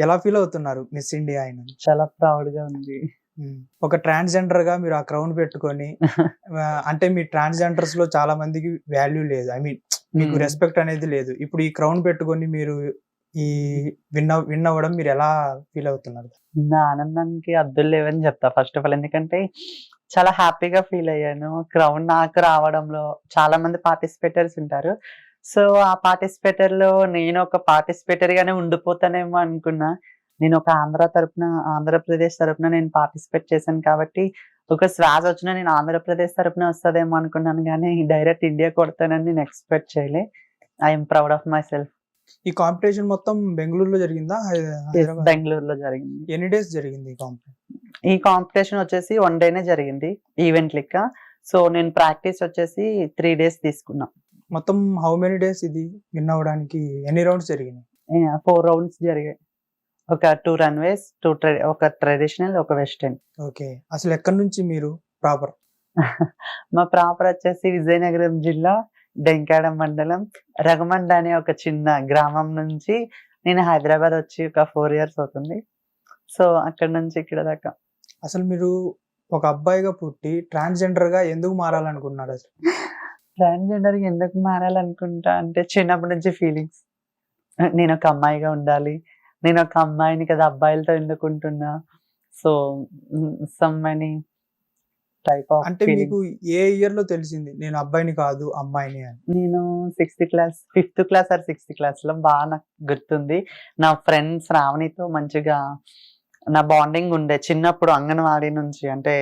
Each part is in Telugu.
ఎలా ఫీల్ అవుతున్నారు మిస్ ఇండియా అయిన? చాలా ప్రౌడ్గా ఉంది. ఒక ట్రాన్స్జెండర్గా మీరు ఆ క్రౌన్ పెట్టుకొని అంటే మీ ట్రాన్స్జెండర్స్లో చాలా మందికి వాల్యూ లేదు. ఐ మీన్ మీకు. రెస్పెక్ట్ అనేది లేదు. ఇప్పుడు ఈ క్రౌన్ పెట్టుకొని మీరు ఈ విన్ విన్ అవ్వడం మీరు ఎలా ఫీల్ అవుతున్నారు? నా ఆనందానికి అద్దులు లేవని చెప్తా. ఫస్ట్ ఆఫ్ ఆల్ ఎందుకంటే చాలా హ్యాపీగా ఫీల్ అయ్యాను. క్రౌన్ నాకు రావడంలో చాలా మంది పార్టిసిపేటర్స్ ఉంటారు. సో ఆ పార్టిసిపేటర్లో నేను ఒక పార్టిసిపేటర్ గానే ఉండిపోతానేమో అనుకున్నా. నేను ఒక ఆంధ్ర తరపున ఆంధ్రప్రదేశ్ తరపున నేను పార్టిసిపేట్ చేశాను కాబట్టి ఒక శ్వాస వచ్చినా నేను ఆంధ్రప్రదేశ్ తరపున వస్తుందేమో అనుకున్నాను కానీ డైరెక్ట్ ఇండియా కొడతానని నేను ఎక్స్పెక్ట్ చేయలే. I'm proud of my self ఈ కాంపిటీషన్ మొత్తం బెంగళూరులో జరిగిందా? బెంగళూరులో జరిగింది. ఎన్ని డేస్ జరిగింది ఈ కాంపిటీషన్? ఈ కాంపిటీషన్ వచ్చేసి వన్ డేనే జరిగింది ఈవెంట్ లెక్క. సో నేను ప్రాక్టీస్ వచ్చేసి త్రీ డేస్ తీసుకున్నా. మొత్తం హౌ మెనీ డేస్ ఇది విన్ అవ్వడానికి? ఎన్ని రౌండ్స్ జరిగినాయి? ఫోర్ రౌండ్స్ జరిగాయి. ఒక టూ రన్వేస్ టూ ఒక ట్రెడిషనల్ ఒక వెస్టర్న్ ఓకే. అసలు ఎక్కడి నుంచి మీరు ప్రాపర్ మా ప్రాపర్ వచ్చేసి విజయనగరం జిల్లా డెంకాడ మండలం రగమండ అనే ఒక చిన్న గ్రామం నుంచి నేను హైదరాబాద్ వచ్చి ఒక ఫోర్ ఇయర్స్ అవుతుంది. సో అక్కడ నుంచి ఇక్కడ దాకా. అసలు మీరు ఒక అబ్బాయిగా పుట్టి ట్రాన్స్జెండర్గా ఎందుకు మారాలనుకున్నారు అసలు? ట్రాన్స్జెండర్ ఎందుకు మారాలనుకుంటా అంటే చిన్నప్పటి నుంచి ఫీలింగ్స్ నేను ఒక అమ్మాయిగా ఉండాలి. నేను ఒక అమ్మాయిని కదా అబ్బాయిలతో ఎందుకు ఉంటున్నా so some many type of అంటే మీకు ఏ ఇయర్లో తెలిసింది నేను అబ్బాయిని కాదు అమ్మాయిని అని? నేను sixth class fifth class or sixth క్లాస్లో బాగా నాకు గుర్తుంది. నా ఫ్రెండ్స్ రావణితో మంచిగా నా బాండింగ్ ఉండే చిన్నప్పుడు అంగన్వాడీ నుంచి అంటే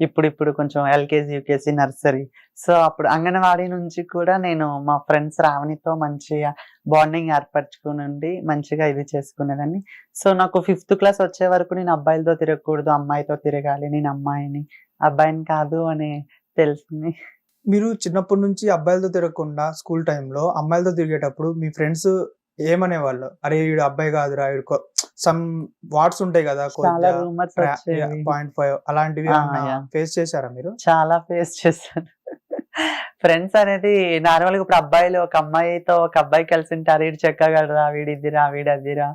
ఇప్పుడు ఇప్పుడు కొంచెం ఎల్కేజీ యూకేజీ నర్సరీ. సో అప్పుడు అంగన్వాడీ నుంచి కూడా నేను మా ఫ్రెండ్స్ రావణితో మంచిగా బాండింగ్ ఏర్పరచుకుని మంచిగా ఇది చేసుకునేదాన్ని. సో నాకు ఫిఫ్త్ క్లాస్ వచ్చే వరకు నేను అబ్బాయిలతో తిరగకూడదు అమ్మాయితో తిరగాలి నేను అమ్మాయిని. అబ్బాయిని కాదు అని తెలిసింది. మీరు చిన్నప్పటి నుంచి అబ్బాయిలతో తిరగకుండా స్కూల్ టైంలో అమ్మాయిలతో తిరిగేటప్పుడు మీ ఫ్రెండ్స్ ఏమనేవాళ్ళు? అరే వీడు అబ్బాయి కాదురా వీడు సమ్ వాట్స్ ఉంటాయి కదా పాయింట్ ఫైవ్ అలాంటివి. ఫేస్ చేశారా మీరు? చాలా ఫేస్ చేశాను. ఫ్రెండ్స్ అనేది నార్మల్గా ఇప్పుడు అబ్బాయిలు ఒక అమ్మాయితో ఒక అబ్బాయి కలిసి ఉంటారు వీడు చెక్కగలరా వీడి ఇదిరా వీడి అదిరా.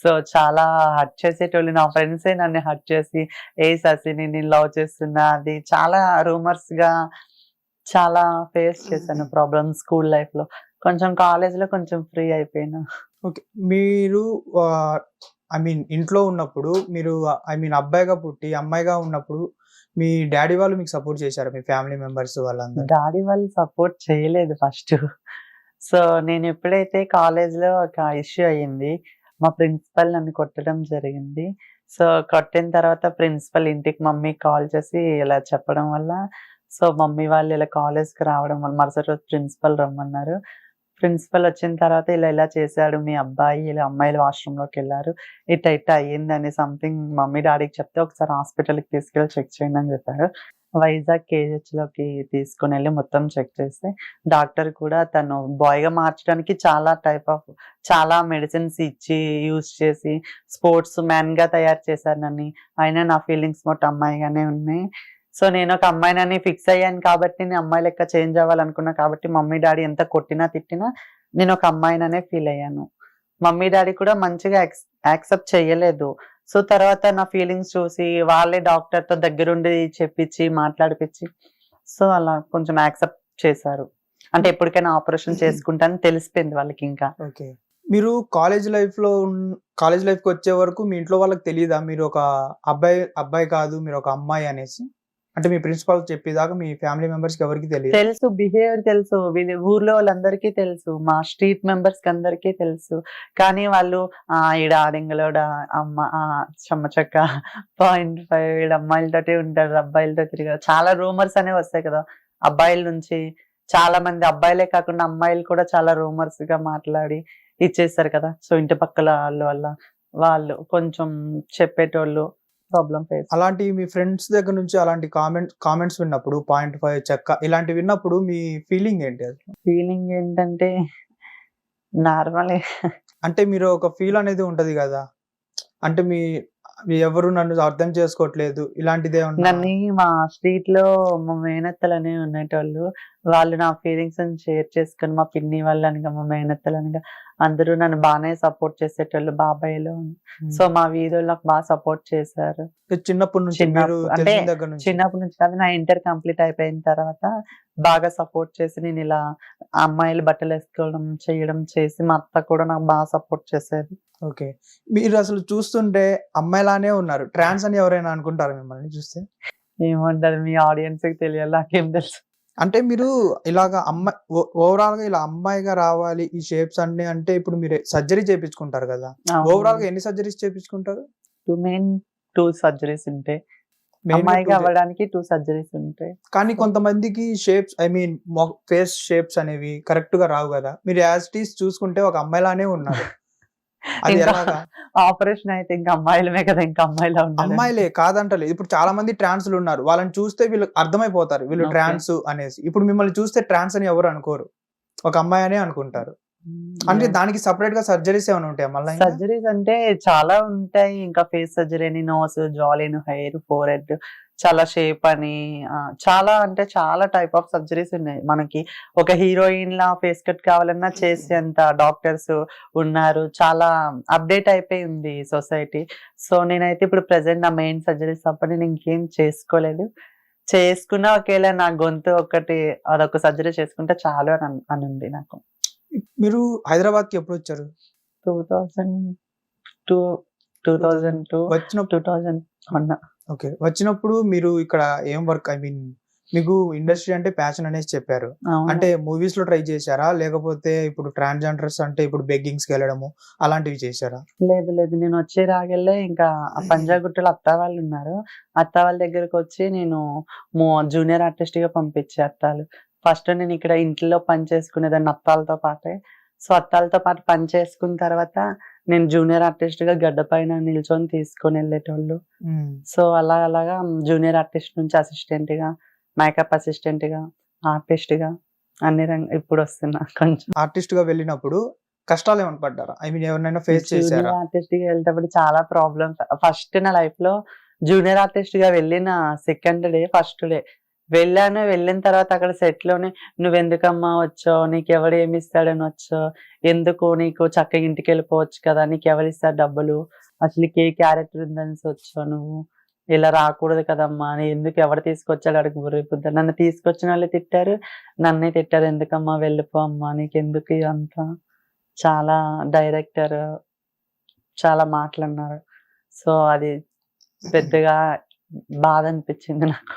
సో చాలా హర్ట్ చేసేటోళ్ళు నా ఫ్రెండ్సే నన్ను హర్ట్ చేసి ఏ ససి నేను లవ్ చేస్తున్నా అది చాలా రూమర్స్గా చాలా ఫేస్ చేశాను ప్రాబ్లమ్ స్కూల్ లైఫ్లో కొంచెం కాలేజ్లో కొంచెం ఫ్రీ అయిపోయినా. ఓకే మీరు ఐ మీన్ ఇంట్లో ఉన్నప్పుడు మీరు ఐ మీన్ అబ్బాయిగా పుట్టి అమ్మాయిగా ఉన్నప్పుడు మీ డాడీ వాళ్ళు మీకు సపోర్ట్ చేశారు? మీ ఫ్యామిలీ మెంబర్స్ వాళ్ళందరూ? డాడీ వాళ్ళు సపోర్ట్ చేయలేదు ఫస్ట్ సో నేను ఎప్పుడైతే కాలేజ్లో ఒక ఇష్యూ అయ్యింది మా ప్రిన్సిపల్ నన్ను కొట్టడం జరిగింది. సో కొట్టిన తర్వాత ప్రిన్సిపల్ ఇంటికి మమ్మీ కాల్ చేసి ఇలా చెప్పడం వల్ల సో మమ్మీ వాళ్ళు ఇలా college కి రావడం వల్ల మరుసటి రోజు ప్రిన్సిపల్ రమ్మన్నారు. ప్రిన్సిపల్ వచ్చిన తర్వాత ఇలా ఇలా చేశాడు మీ అబ్బాయి ఇలా అమ్మాయిలు వాష్రూమ్లోకి లోకి వెళ్ళారు ఇట్ట ఇట్ట అయ్యిందని సంథింగ్ మమ్మీ డాడీకి చెప్తే ఒకసారి హాస్పిటల్కి తీసుకెళ్ళి చెక్ చేయండి అని చెప్పారు. వైజాగ్ కేజెచ్లోకి తీసుకుని వెళ్ళి మొత్తం చెక్ చేస్తే డాక్టర్ కూడా తను బాయ్గా మార్చడానికి చాలా టైప్ ఆఫ్ చాలా మెడిసిన్స్ ఇచ్చి యూజ్ చేసి స్పోర్ట్స్ మ్యాన్గా తయారు చేశానని అయినా నా ఫీలింగ్స్ మొత్తం అమ్మాయిగానే ఉన్నాయి. సో నేను ఒక అమ్మాయినని ఫిక్స్ అయ్యాను కాబట్టి నేను అమ్మాయి లెక్క చేంజ్ అవ్వాలనుకున్నా కాబట్టి మమ్మీ డాడీ ఎంత కొట్టినా తిట్టినా నేను ఒక అమ్మాయిననే ఫీల్ అయ్యాను. మమ్మీ డాడీ కూడా మంచిగా యాక్సెప్ట్ చేయలేదు. సో తర్వాత నా ఫీలింగ్స్ చూసి వాళ్ళే డాక్టర్తో దగ్గరుండి చెప్పించి మాట్లాడిపించి సో అలా కొంచెం యాక్సెప్ట్ చేశారు. అంటే ఎప్పటికైనా ఆపరేషన్ చేసుకుంటానని తెలిసిపోయింది వాళ్ళకి ఇంకా. ఓకే. మీరు కాలేజ్ లైఫ్లో కాలేజ్ లైఫ్కి వచ్చే వరకు మీ ఇంట్లో వాళ్ళకి తెలియదా మీరు ఒక అబ్బాయి అబ్బాయి కాదు మీరు ఒక అమ్మాయి అనేసి? అంటే మీ ప్రిన్సిపాల్ చెప్పేదాకా మీ ఫ్యామిలీ మెంబర్స్కి ఎవరికి తెలియదు? తెలుసు బిహేవియర్ తెలుసు వీళ్ళ ఊర్లో వాళ్ళందరికీ తెలుసు మా స్ట్రీట్ మెంబర్స్కి అందరికీ తెలుసు. కానీ వాళ్ళు ఆ ఈడ ఆడింగలోడ అమ్మ ఆ చెమ్మచక్క పాయింట్ ఫైవ్ ఈడ అమ్మాయిలతోటి ఉంటారు అబ్బాయిలతో తిరిగారు చాలా రూమర్స్ అనేవి వస్తాయి కదా అబ్బాయిల నుంచి చాలా మంది అబ్బాయిలే కాకుండా అమ్మాయిలు కూడా చాలా రూమర్స్గా మాట్లాడి ఇచ్చేస్తారు కదా. సో ఇంటి పక్కల వాళ్ళు వల్ల వాళ్ళు కొంచెం చెప్పేటోళ్ళు ప్రాబ్లం ఫేస్ అలాంటి మీ ఫ్రెండ్స్ దగ్గర నుంచి అలాంటి కామెంట్ కామెంట్స్ విన్నప్పుడు పాయింట్ ఫైవ్ చెక్క ఇలాంటి విన్నప్పుడు మీ ఫీలింగ్ ఏంటి అది? ఫీలింగ్ ఏంటంటే నార్మల్ అంటే మీరు ఒక ఫీల్ అనేది ఉంటది కదా. అంటే మీ ఎవరు నన్ను అర్థం చేసుకోవట్లేదు. ఇలాంటిదే నన్ను మా స్ట్రీట్లో మా మేనత్తలనే ఉండేటోళ్ళు వాళ్ళు నా ఫీలింగ్స్ షేర్ చేసుకొని మా పిన్ని వాళ్ళు అనగా మా మేనత్తలు అనగా అందరూ నన్ను బాగానే సపోర్ట్ చేసేటోళ్ళు బాబాయ్లు. సో మా వీధులు నాకు బాగా సపోర్ట్ చేశారు. చిన్నప్పటి నుంచి అంటే చిన్నప్పటి నుంచి కాదు నా ఇంటర్ కంప్లీట్ అయిపోయిన తర్వాత బాగా సపోర్ట్ చేసి నేను ఇలా అమ్మాయిలు బట్టలు వేసుకోవడం చేయడం చేసి మా అత్త కూడా నాకు బాగా సపోర్ట్ చేసేది. ఓకే. మీరు అసలు చూస్తుంటే అమ్మాయిలానే ఉన్నారు. ట్రాన్స్ అని ఎవరైనా అనుకుంటారు మిమ్మల్ని చూస్తే? ఏమంటారు? మీ ఆడియన్స్ తెలియాలి. నాకేం తెలుసు. అంటే మీరు ఇలాగా అమ్మాయి ఓవరాల్గా ఇలా అమ్మాయిగా రావాలి ఈ షేప్స్ అన్ని అంటే ఇప్పుడు మీరు సర్జరీ చేపించుకుంటారు కదా? ఓవరాల్గా ఎన్ని సర్జరీస్ చేపించుకుంటారు? టూ మెయిన్ టూ సర్జరీస్ ఉంటాయి అమ్మాయిగా అవ్వడానికి టూ సర్జరీస్ ఉంటాయి కానీ కొంతమందికి shapes I mean face shapes అనేవి కరెక్ట్గా రావు కదా? మీరు యాజ్ టీస్ చూసుకుంటే ఒక అమ్మాయిలానే ఉన్నారు. ఆపరేషన్ అయితే ఇంకా అమ్మాయిలమే కదా ఇంకా అమ్మాయిలా ఉన్నారు అమ్మాయిలే కాదంటలేదు. ఇప్పుడు చాలా మంది ట్రాన్స్లు ఉన్నారు. వాళ్ళని చూస్తే వీళ్ళు అర్థమైపోతారు. వీళ్ళు. ట్రాన్స్ అనేసి. ఇప్పుడు మిమ్మల్ని చూస్తే ట్రాన్స్ అని ఎవరు అనుకోరు. ఒక అమ్మాయి అనే అనుకుంటారు. అంటే దానికి సపరేట్గా సర్జరీస్ ఏమైనా ఉంటాయి మళ్ళీ సర్జరీస్ అంటే చాలా ఉంటాయి. ఇంకా ఫేస్ సర్జరీ అని nose jawline hair forehead చాలా షేప్ అని చాలా అంటే చాలా టైప్ ఆఫ్ సర్జరీస్ ఉన్నాయి. మనకి ఒక హీరోయిన్ లా ఫేస్ కట్ కావాలన్నా చేసేంత డాక్టర్స్ ఉన్నారు. చాలా అప్డేట్ అయిపోయి ఉంది సొసైటీ సో నేనైతే ఇప్పుడు ప్రెసెంట్ నా మెయిన్ సర్జరీస్ తప్ప నేను ఇంకేం చేసుకోలేదు. చేసుకున్నా ఒకవేళ నా గొంతు ఒకటి అదొక సర్జరీ చేసుకుంటే చాలు అని ఉంది నాకు. మీరు హైదరాబాద్కి ఎప్పుడు వచ్చారు? Two thousand two two thousand two two thousand one okay. వచ్చినప్పుడు మీరు ఇక్కడ ఏం వర్క్ ఐ మీన్ మీకు ఇండస్ట్రీ అంటే ప్యాషన్ అనేసి చెప్పారు. అంటే మూవీస్లో ట్రై చేశారా? లేకపోతే ఇప్పుడు ట్రాన్స్జెండర్స్ అంటే ఇప్పుడు బెగ్గింగ్స్కి వెళ్ళడము అలాంటివి చేశారా? లేదు లేదు. నేను వచ్చే రాగల్లే ఇంకా పంజాగుట్టలో అత్త వాళ్ళు ఉన్నారు. అత్త వాళ్ళ దగ్గరకు వచ్చి నేను జూనియర్ ఆర్టిస్ట్గా పంపించే అత్తాలు. ఫస్ట్ నేను ఇక్కడ ఇంట్లో పని చేసుకునేదాన్ని అత్తాలతో పాటే. సో అత్తాలతో పాటు పని చేసుకున్న తర్వాత నేను జూనియర్ ఆర్టిస్ట్గా గడ్డ పైన నిల్చొని తీసుకొని వెళ్ళేటోళ్ళు. సో అలా అలాగా జూనియర్ ఆర్టిస్ట్ నుంచి అసిస్టెంట్గా మేకప్ అసిస్టెంట్గా ఆర్టిస్ట్గా అన్ని రంగ ఇప్పుడు వస్తున్నా కొంచెం. ఆర్టిస్ట్గా వెళ్ళినప్పుడు కష్టాలు ఏమైనా పడ్డారా? ఐ మీన్ ఎవరినైనా ఫేస్ చేశారా? ఆర్టిస్ట్గా వెళ్ళేటప్పుడు చాలా ప్రాబ్లమ్స్ ఫస్ట్ నా లైఫ్లో జూనియర్ ఆర్టిస్ట్గా వెళ్ళిన సెకండ్ డే ఫస్ట్ డే వెళ్ళాను వెళ్ళిన తర్వాత అక్కడ సెట్లోనే నువ్వు ఎందుకమ్మా వచ్చావు? నీకు ఎవడు ఏమి ఇస్తాడని వచ్చావు? ఎందుకు నీకు చక్కగా ఇంటికి వెళ్ళిపోవచ్చు కదా? నీకు ఎవరు ఇస్తారు డబ్బులు? అసలు ఏ క్యారెక్టర్ ఉందని వచ్చావు నువ్వు? ఇలా రాకూడదు కదమ్మా. అని ఎందుకు ఎవరు తీసుకొచ్చాడు అడిగి బుర్రిపోద్దా నన్ను తీసుకొచ్చిన వాళ్ళు తిట్టారు నన్నే తిట్టారు. ఎందుకమ్మా వెళ్ళిపో అమ్మా నీకు ఎందుకు ఇదంతా చాలా డైరెక్టర్ చాలా మాట్లాడినారు సో అది పెద్దగా బాధ అనిపించింది నాకు.